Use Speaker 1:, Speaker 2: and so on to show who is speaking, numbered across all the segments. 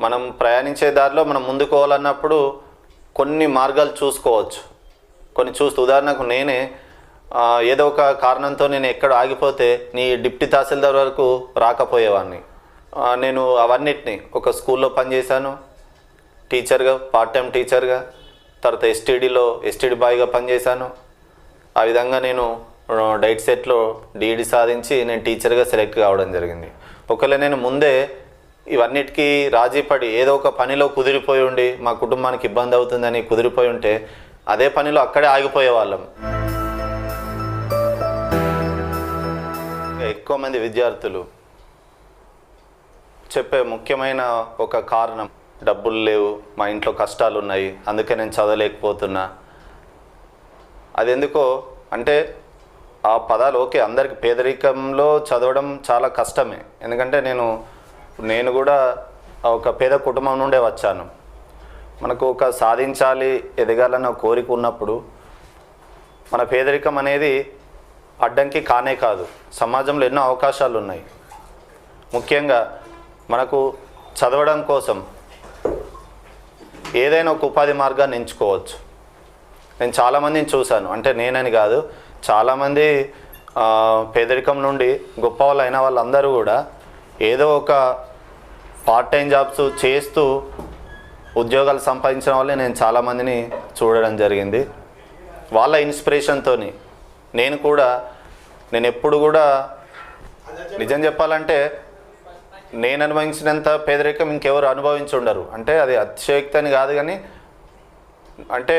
Speaker 1: మనం ప్రయాణించే దారిలో మనం ముందుకు పోవాలన్నప్పుడు కొన్ని మార్గాలు చూసుకోవచ్చు. కొన్ని చూస్తూ ఉదాహరణకు నేనే ఏదో ఒక కారణంతో నేను ఎక్కడ ఆగిపోతే నీ డిప్టీ తహసీల్దార్ వరకు రాకపోయేవాడిని నేను అవన్నిటిని ఒక స్కూల్లో పనిచేశాను టీచర్గా పార్ట్ టైం టీచర్గా తర్వాత ఎస్టీడీలో ఎస్టీడీ బాయ్గా పనిచేశాను. ఆ విధంగా నేను డైట్ సెట్లో డిఈడి సాధించి నేను టీచర్గా సెలెక్ట్ కావడం జరిగింది. ఒకవేళ నేను ముందే ఇవన్నిటికీ రాజీపడి ఏదో ఒక పనిలో కుదిరిపోయి ఉండి మా కుటుంబానికి ఇబ్బంది అవుతుందని కుదిరిపోయి ఉంటే అదే పనిలో అక్కడే ఆగిపోయే వాళ్ళం. ఎక్కువ మంది విద్యార్థులు చెప్పే ముఖ్యమైన ఒక కారణం డబ్బులు లేవు మా ఇంట్లో కష్టాలు ఉన్నాయి అందుకే నేను చదవలేకపోతున్నా. అది ఎందుకో అంటే ఆ పదాలు ఓకే అందరికి పేదరికంలో చదవడం చాలా కష్టమే. ఎందుకంటే నేను నేను కూడా ఒక పేద కుటుంబం నుండే వచ్చాను. మనకు ఒక సాధించాలి ఎదగాలన్న కోరిక ఉన్నప్పుడు మన పేదరికం అనేది అడ్డంకి కానే కాదు. సమాజంలో ఎన్నో అవకాశాలు ఉన్నాయి. ముఖ్యంగా మనకు చదవడం కోసం ఏదైనా ఒక ఉపాధి మార్గాన్ని ఎంచుకోవచ్చు. నేను చాలామందిని చూశాను. అంటే నేనని కాదు చాలామంది పేదరికం నుండి గొప్ప వాళ్ళు అయిన వాళ్ళందరూ కూడా ఏదో ఒక పార్ట్ టైం జాబ్స్ చేస్తూ ఉద్యోగాలు సంపాదించిన వాళ్ళే నేను చాలామందిని చూడడం జరిగింది. వాళ్ళ ఇన్స్పిరేషన్తో నేను కూడా నేను ఎప్పుడు కూడా నిజం చెప్పాలంటే నేను అనుభవించినంత పేదరికం ఇంకెవరు అనుభవించి ఉండరు అంటే అది అతిశయోక్తి అని కాదు కానీ అంటే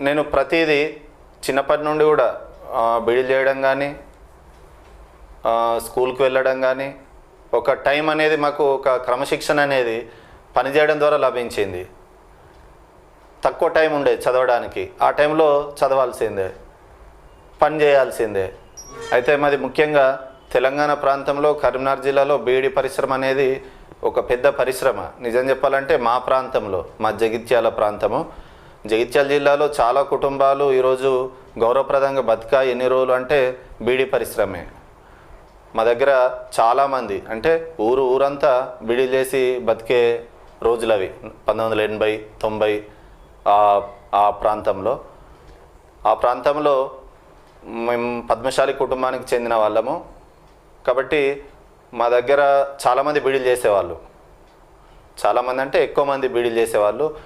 Speaker 1: నేను ప్రతిదీ చిన్నప్పటి నుండి కూడా ఆ, చేయడం కానీ స్కూల్కి వెళ్ళడం కానీ ఒక టైం అనేది మాకు ఒక క్రమశిక్షణ అనేది పనిచేయడం ద్వారా లభించింది. తక్కువ టైం ఉండేది చదవడానికి. ఆ టైంలో చదవాల్సిందే. పని చేయాల్సిందే. అయితే మాది ముఖ్యంగా తెలంగాణ ప్రాంతంలో కరీంనగర్ జిల్లాలో బీడి పరిశ్రమ అనేది ఒక పెద్ద పరిశ్రమ. నిజం చెప్పాలంటే మా ప్రాంతంలో మా జగిత్యాల ప్రాంతము. జగిత్యాల జిల్లాలో చాలా కుటుంబాలు ఈరోజు గౌరవప్రదంగా బతికా ఎన్ని రోజులు అంటే బీడీ పరిశ్రమే. మా దగ్గర చాలామంది అంటే ఊరు ఊరంతా బీడీ చేసి బతికే రోజులు అవి పంతొమ్మిది వందల ఎనభై తొంభై ఆ- ఆ ప్రాంతంలో. ఆ ప్రాంతంలో మేము పద్మశాలి కుటుంబానికి చెందిన వాళ్ళము. కాబట్టి మా దగ్గర చాలామంది బీడీలు చేసేవాళ్ళు. చాలామంది అంటే ఎక్కువ మంది బీడీలు చేసేవాళ్ళు.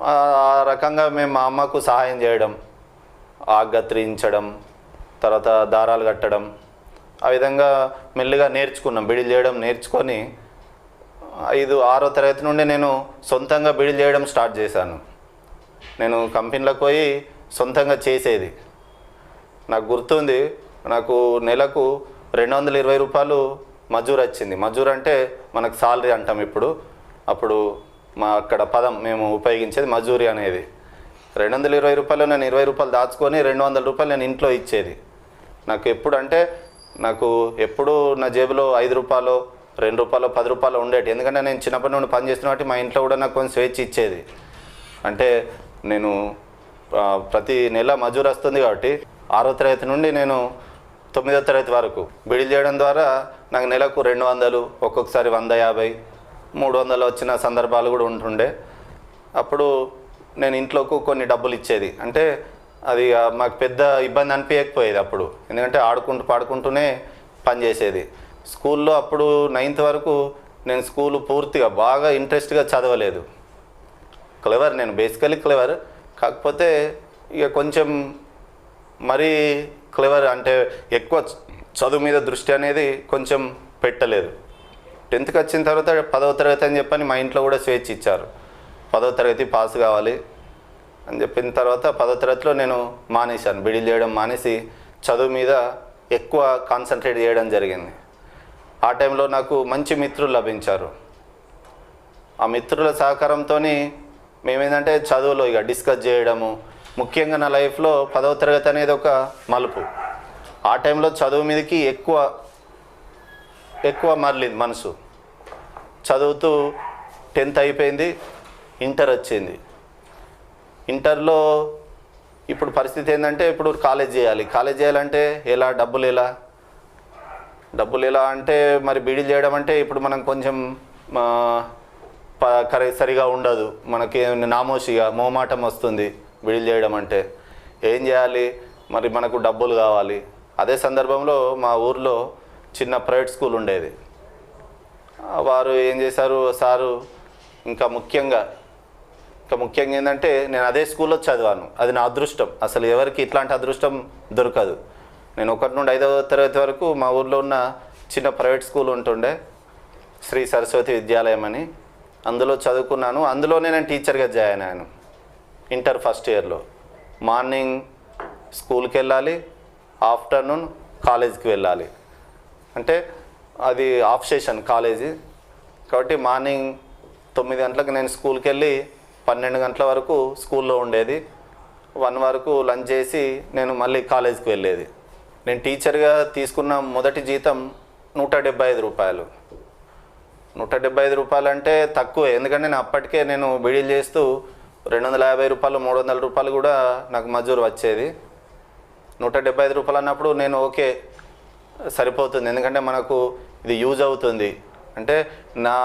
Speaker 1: ఆ ఆ రకంగా మేము మా అమ్మకు సహాయం చేయడం ఆగత్రించడం తర్వాత దారాలు కట్టడం ఆ విధంగా మెల్లిగా నేర్చుకున్నాం. బిడిలు చేయడం నేర్చుకొని ఐదు ఆరో తరగతి నుండి నేను సొంతంగా బిడిలు చేయడం స్టార్ట్ చేశాను. నేను కంపెనీలకు పోయి సొంతంగా చేసేది. నాకు గుర్తుంది నాకు నెలకు రెండు వందల ఇరవై రూపాయలు మజూర్ వచ్చింది. మజూర్ అంటే మనకు సాలరీ అంటాం ఇప్పుడు. అప్పుడు మా అక్కడ పదం మేము ఉపయోగించేది మజూరి అనేది. రెండు వందల ఇరవై రూపాయలు నేను ఇరవై రూపాయలు దాచుకొని రెండు వందల రూపాయలు నేను ఇంట్లో ఇచ్చేది. నాకు ఎప్పుడు అంటే నాకు ఎప్పుడూ నా జేబులో ఐదు రూపాయలు రెండు రూపాయలు పది రూపాయలు ఉండేటి. ఎందుకంటే నేను చిన్నప్పటి నుండి పని చేస్తున్న కాబట్టి మా ఇంట్లో కూడా నాకు కొంచెం స్వేచ్ఛ ఇచ్చేది. అంటే నేను ప్రతి నెల మజూరు వస్తుంది కాబట్టి ఆరో తరగతి నుండి నేను తొమ్మిదో తరగతి వరకు బిడిల్ చేయడం ద్వారా నాకు నెలకు రెండు వందలు ఒక్కొక్కసారి వంద యాభై మూడు వందలు వచ్చిన సందర్భాలు కూడా ఉంటుండే. అప్పుడు నేను ఇంట్లోకి కొన్ని డబ్బులు ఇచ్చేది. అంటే అది మాకు పెద్ద ఇబ్బంది అనిపించకపోయేది అప్పుడు. ఎందుకంటే ఆడుకుంటూ పాడుకుంటూనే పని చేసేది. స్కూల్లో అప్పుడు నైన్త్ వరకు నేను స్కూల్ పూర్తిగా బాగా ఇంట్రెస్ట్గా చదవలేదు. క్లెవర్ నేను బేసికలీ క్లెవర్. కాకపోతే ఇక కొంచెం మరీ క్లెవర్ అంటే ఎక్కువ చదువు మీద దృష్టి అనేది కొంచెం పెట్టలేదు. టెన్త్కి వచ్చిన తర్వాత పదవ తరగతి అని చెప్పని మా ఇంట్లో కూడా స్వేచ్ఛ ఇచ్చారు. పదవ తరగతి పాస్ కావాలి. అని చెప్పిన తర్వాత పదో తరగతిలో నేను మానేశాను. బిడిల్ చేయడం మానేసి చదువు మీద ఎక్కువ కాన్సన్ట్రేట్ చేయడం జరిగింది. ఆ టైంలో నాకు మంచి మిత్రులు లభించారు. ఆ మిత్రుల సహకారంతో మేమేంటంటే చదువులో ఇక డిస్కస్ చేయడము ముఖ్యంగా నా లైఫ్లో పదవ తరగతి అనేది ఒక మలుపు. ఆ టైంలో చదువు మీదకి ఎక్కువ ఎక్కువ మరలింది మనసు. చదువుతూ టెన్త్ అయిపోయింది ఇంటర్ వచ్చింది. ఇంటర్లో ఇప్పుడు పరిస్థితి ఏంటంటే ఇప్పుడు కాలేజ్ చేయాలి. కాలేజ్ చేయాలంటే ఎలా? డబ్బులు ఎలా? డబ్బులు ఎలా అంటే మరి బీడీలు చేయడం అంటే ఇప్పుడు మనం కొంచెం ఆ, సరిగా ఉండదు. మనకి నామోషిగా మోమాటం వస్తుంది విడిల్ చేయడం అంటే. ఏం చేయాలి? మరి మనకు డబ్బులు కావాలి. అదే సందర్భంలో మా ఊర్లో చిన్న ప్రైవేట్ స్కూల్ ఉండేది. వారు ఏం చేశారు? సారు ఇంకా ముఖ్యంగా ఇంకా ముఖ్యంగా ఏంటంటే నేను అదే స్కూల్లో చదివాను. అది నా అదృష్టం. అసలు ఎవరికి ఇట్లాంటి అదృష్టం దొరకదు. నేను ఒకటి నుండి ఐదవ తరగతి వరకు మా ఊర్లో ఉన్న చిన్న ప్రైవేట్ స్కూల్ ఉంటుండే శ్రీ సరస్వతి విద్యాలయం అని. అందులో చదువుకున్నాను. అందులోనే నేను టీచర్గా జాయిన్ అయ్యాను. ఇంటర్ ఫస్ట్ ఇయర్లో. మార్నింగ్ స్కూల్కి వెళ్ళాలి ఆఫ్టర్నూన్ కాలేజ్కి వెళ్ళాలి. అంటే అది ఆఫ్ సెషన్ కాలేజీ. కాబట్టి మార్నింగ్ తొమ్మిది గంటలకు నేను స్కూల్కి వెళ్ళి పన్నెండు గంటల వరకు స్కూల్లో ఉండేది. వన్ వరకు లంచ్ చేసి నేను మళ్ళీ కాలేజ్కి వెళ్ళేది. నేను టీచర్గా తీసుకున్న మొదటి జీతం నూట డెబ్బై ఐదు రూపాయలు. నూట డెబ్బై ఐదు రూపాయలు అంటే తక్కువే. ఎందుకంటే నేను అప్పటికే నేను బిడీలు చేస్తూ రెండు వందల యాభై రూపాయలు మూడు వందల రూపాయలు కూడా నాకు మజూరు వచ్చేది. నూట డెబ్బై ఐదు రూపాయలు అన్నప్పుడు నేను ఓకే సరిపోతుంది. ఎందుకంటే మనకు ఇది యూజ్ అవుతుంది. అంటే నా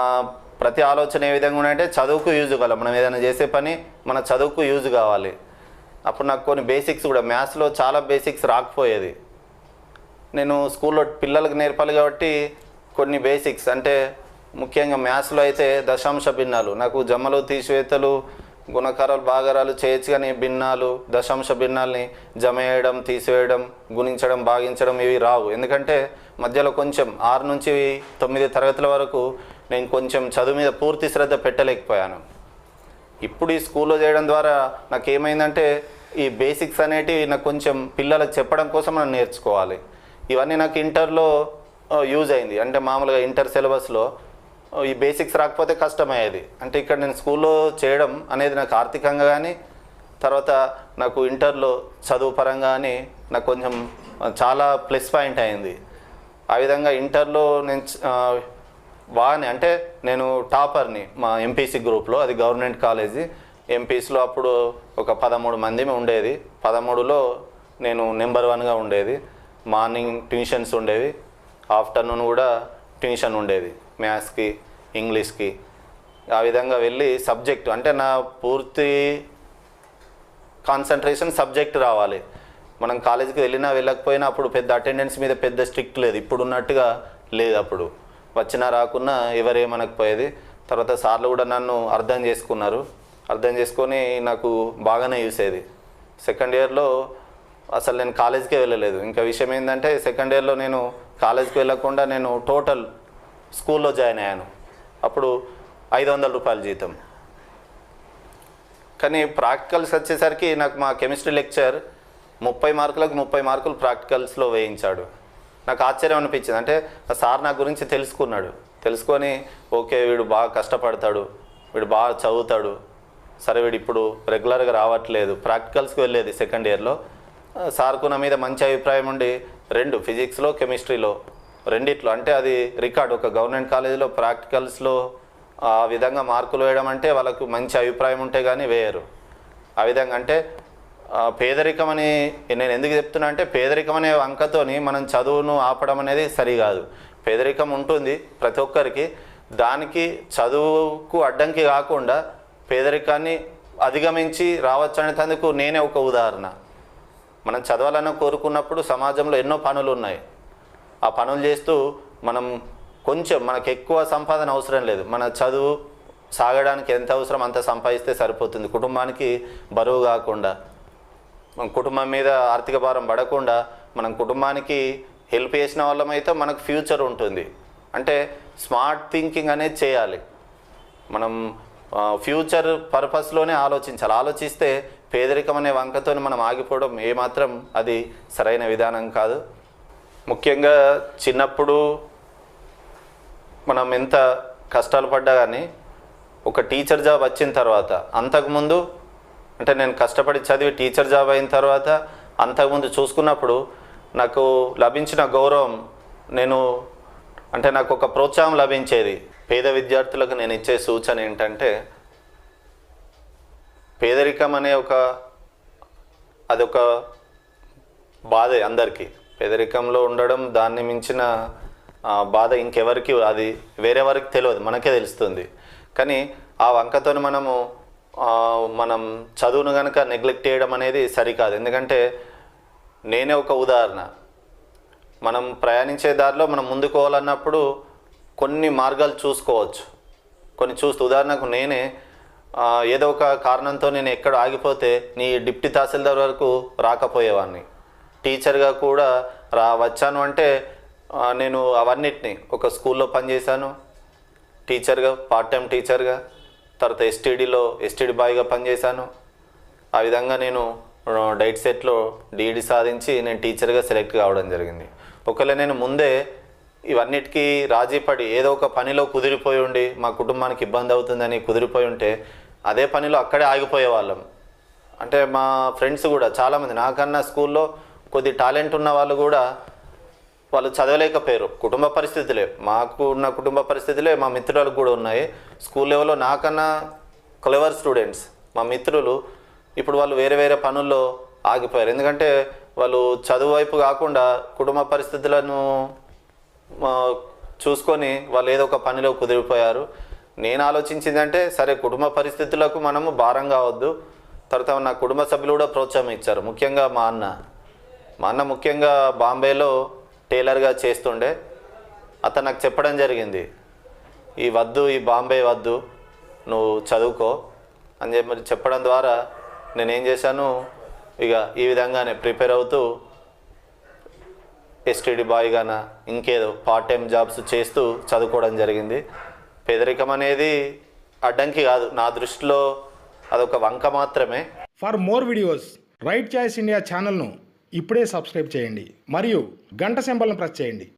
Speaker 1: ప్రతి ఆలోచన ఏ విధంగా ఉన్నాయంటే చదువుకు యూజ్ కావాలి. మనం ఏదైనా చేసే పని మన చదువుకు యూజ్ కావాలి. అప్పుడు నాకు కొన్ని బేసిక్స్ కూడా మ్యాథ్స్లో చాలా బేసిక్స్ రాకపోయేది. నేను స్కూల్లో పిల్లలకు నేర్పాలి కాబట్టి కొన్ని బేసిక్స్ అంటే ముఖ్యంగా మ్యాథ్స్లో అయితే దశాంశ భిన్నాలు. నాకు జమ్మలు తీసివేతలు గుణకారాలు భాగారాలు చేయొచ్చు కానీ భిన్నాలు దశాంశ భిన్నాల్ని జమ చేయడం తీసివేయడం గుణించడం భాగించడం ఇవి రావు. ఎందుకంటే మధ్యలో కొంచెం ఆరు నుంచి తొమ్మిది తరగతుల వరకు నేను కొంచెం చదువు మీద పూర్తి శ్రద్ధ పెట్టలేకపోయాను. ఇప్పుడు ఈ స్కూల్లో చేయడం ద్వారా నాకు ఏమైందంటే ఈ బేసిక్స్ అనేటివి నాకు కొంచెం పిల్లలకు చెప్పడం కోసం మనం నేర్చుకోవాలి. ఇవన్నీ నాకు ఇంటర్లో యూజ్ అయింది. అంటే మామూలుగా ఇంటర్ సిలబస్లో ఈ బేసిక్స్ రాకపోతే కష్టమయ్యేది. అంటే ఇక్కడ నేను స్కూల్లో చేయడం అనేది నాకు ఆర్థికంగా కానీ తర్వాత నాకు ఇంటర్లో చదువు పరంగా కానీ నాకు కొంచెం చాలా ప్లస్ పాయింట్ అయింది. ఆ విధంగా ఇంటర్లో నేను బాగానే అంటే నేను టాపర్ని మా ఎంపీసీ గ్రూప్లో అది గవర్నమెంట్ కాలేజీ. ఎంపీసీలో అప్పుడు ఒక పదమూడు మంది ఉండేది. పదమూడులో నేను నెంబర్ వన్గా ఉండేది. మార్నింగ్ ట్యూషన్స్ ఉండేవి. ఆఫ్టర్నూన్ కూడా ట్యూషన్ ఉండేది మ్యాథ్స్కి ఇంగ్లీష్కి. ఆ విధంగా వెళ్ళి సబ్జెక్టు అంటే నా పూర్తి కాన్సన్ట్రేషన్ సబ్జెక్ట్ రావాలి. మనం కాలేజీకి వెళ్ళినా వెళ్ళకపోయినా అప్పుడు పెద్ద అటెండెన్స్ మీద పెద్ద స్ట్రిక్ట్ లేదు. ఇప్పుడు ఉన్నట్టుగా లేదు అప్పుడు. వచ్చినా రాకున్నా ఎవరేమనకపోయేది తర్వాత సార్లు కూడా నన్ను అర్థం చేసుకున్నారు. అర్థం చేసుకొని నాకు బాగానే చూసేది సెకండ్ ఇయర్లో అసలు నేను కాలేజీకే వెళ్ళలేదు. ఇంకా విషయం ఏంటంటే సెకండ్ ఇయర్లో నేను కాలేజీకి వెళ్ళకుండా నేను టోటల్ స్కూల్లో జాయిన్ అయ్యాను. అప్పుడు ఐదు వందల రూపాయల జీతం. కానీ ప్రాక్టికల్స్ వచ్చేసరికి నాకు మా కెమిస్ట్రీ లెక్చర్ ముప్పై మార్కులకు ముప్పై మార్కులు ప్రాక్టికల్స్లో వేయించాడు. నాకు ఆశ్చర్యం అనిపించింది. అంటే సార్ నా గురించి తెలుసుకున్నాడు. తెలుసుకొని ఓకే వీడు బాగా కష్టపడతాడు వీడు బాగా చదువుతాడు సరే వీడు ఇప్పుడు రెగ్యులర్గా రావట్లేదు ప్రాక్టికల్స్కి వెళ్ళేది సెకండ్ ఇయర్లో. సార్కు నా మీద మంచి అభిప్రాయం ఉండి రెండు ఫిజిక్స్లో కెమిస్ట్రీలో రెండిట్లో అంటే అది రికార్డ్ ఒక గవర్నమెంట్ కాలేజీలో ప్రాక్టికల్స్లో ఆ విధంగా మార్కులు వేయడం అంటే వాళ్ళకు మంచి అభిప్రాయం ఉంటే కానీ వేయరు. ఆ విధంగా అంటే పేదరికం అని నేను ఎందుకు చెప్తున్నా అంటే పేదరికం అనే అంకతోని మనం చదువును ఆపడం అనేది సరికాదు పేదరికం ఉంటుంది ప్రతి ఒక్కరికి. దానికి చదువుకు అడ్డంకి కాకుండా పేదరికాన్ని అధిగమించి రావచ్చు అనేందుకు నేనే ఒక ఉదాహరణ. మనం చదవాలని కోరుకున్నప్పుడు సమాజంలో ఎన్నో పనులు ఉన్నాయి ఆ పనులు చేస్తూ మనం కొంచెం మనకు ఎక్కువ సంపాదన అవసరం లేదు. మన చదువు సాగడానికి ఎంత అవసరం అంత సంపాదిస్తే సరిపోతుంది. కుటుంబానికి బరువు కాకుండా. మన కుటుంబం మీద ఆర్థిక భారం పడకుండా మనం కుటుంబానికి హెల్ప్ చేసిన వాళ్ళమైతే మనకు ఫ్యూచర్ ఉంటుంది. అంటే స్మార్ట్ థింకింగ్ అనేది చేయాలి. మనం ఫ్యూచర్ పర్పస్లోనే ఆలోచించాలి. ఆలోచిస్తే పేదరికం అనే వంకతో మనం ఆగిపోవడం ఏమాత్రం అది సరైన విధానం కాదు. ముఖ్యంగా చిన్నప్పుడు మనం ఎంత కష్టాలు పడ్డా కానీ ఒక టీచర్ జాబ్ వచ్చిన తర్వాత అంతకుముందు అంటే నేను కష్టపడి చదివి టీచర్ జాబ్ అయిన తర్వాత అంతకుముందు చూసుకున్నప్పుడు నాకు లభించిన గౌరవం నేను అంటే నాకు ఒక ప్రోత్సాహం లభించేది. పేద విద్యార్థులకు నేను ఇచ్చే సూచన ఏంటంటే పేదరికం అనే ఒక అదొక బాధే అందరికీ. పేదరికంలో ఉండడం దాన్ని మించిన బాధ ఇంకెవరికి అది వేరే వారికి తెలియదు మనకే తెలుస్తుంది. కానీ ఆ వంకతో మనము మనం చదువును కనుక నెగ్లెక్ట్ చేయడం అనేది సరికాదు. ఎందుకంటే నేనే ఒక ఉదాహరణ. మనం ప్రయాణించే దారిలో మనం ముందుకోవాలన్నప్పుడు కొన్ని మార్గాలు చూసుకోవచ్చు. కొన్ని చూస్తూ ఉదాహరణకు నేనే ఏదో ఒక కారణంతో నేను ఎక్కడ ఆగిపోతే నీ డిప్టీ తహసీల్దార్ వరకు రాకపోయేవాడిని టీచర్గా కూడా రా వచ్చాను అంటే నేను అవన్నిటిని ఒక స్కూల్లో పనిచేశాను టీచర్గా పార్ట్ టైం టీచర్గా తర్వాత ఎస్టీడీలో ఎస్టీడీ బాయ్గా పనిచేశాను. ఆ విధంగా నేను డైట్ సెట్లో డీడీ సాధించి నేను టీచర్గా సెలెక్ట్ కావడం జరిగింది. ఒకవేళ నేను ముందే ఇవన్నిటికీ రాజీ పడి ఏదో ఒక పనిలో కుదిరిపోయి ఉండి మా కుటుంబానికి ఇబ్బంది అవుతుందని కుదిరిపోయి ఉంటే అదే పనిలో అక్కడే ఆగిపోయే వాళ్ళం. అంటే మా ఫ్రెండ్స్ కూడా చాలామంది నాకన్నా స్కూల్లో కొద్ది టాలెంట్ ఉన్న వాళ్ళు కూడా వాళ్ళు చదవలేకపోయారు. కుటుంబ పరిస్థితులే మాకు ఉన్న కుటుంబ పరిస్థితులే మా మిత్రులకు కూడా ఉన్నాయి. స్కూల్ లెవెల్లో నాకన్నా క్లెవర్ స్టూడెంట్స్. మా మిత్రులు ఇప్పుడు వాళ్ళు వేరే వేరే పనుల్లో ఆగిపోయారు. ఎందుకంటే వాళ్ళు చదువు వైపు కాకుండా కుటుంబ పరిస్థితులను చూసుకొని వాళ్ళు ఏదో ఒక పనిలో కుదిరిపోయారు. నేను ఆలోచించిందంటే సరే కుటుంబ పరిస్థితులకు మనము భారం కావద్దు. తర్వాత నా కుటుంబ సభ్యులు కూడా ప్రోత్సాహం ఇచ్చారు. ముఖ్యంగా మా అన్న. మా అన్న ముఖ్యంగా బాంబేలో టైలర్గా చేస్తుండే. అతను నాకు చెప్పడం జరిగింది ఈ వద్దు ఈ బాంబే వద్దు నువ్వు చదువుకో అని చెప్పి చెప్పడం ద్వారా నేనేం చేశాను ఇక ఈ విధంగానే ప్రిపేర్ అవుతూ ఎస్టీడీ బాయ్గాన ఇంకేదో పార్ట్ టైం జాబ్స్ చేస్తూ చదువుకోవడం జరిగింది. పేదరికం అనేది అడ్డంకి కాదు నా దృష్టిలో అదొక వంక మాత్రమే.
Speaker 2: For more videos right choice India ఛానల్ను ఇప్పుడే సబ్స్క్రైబ్ చేయండి. మరియు గంట సింబల్ను ప్రెస్ చేయండి.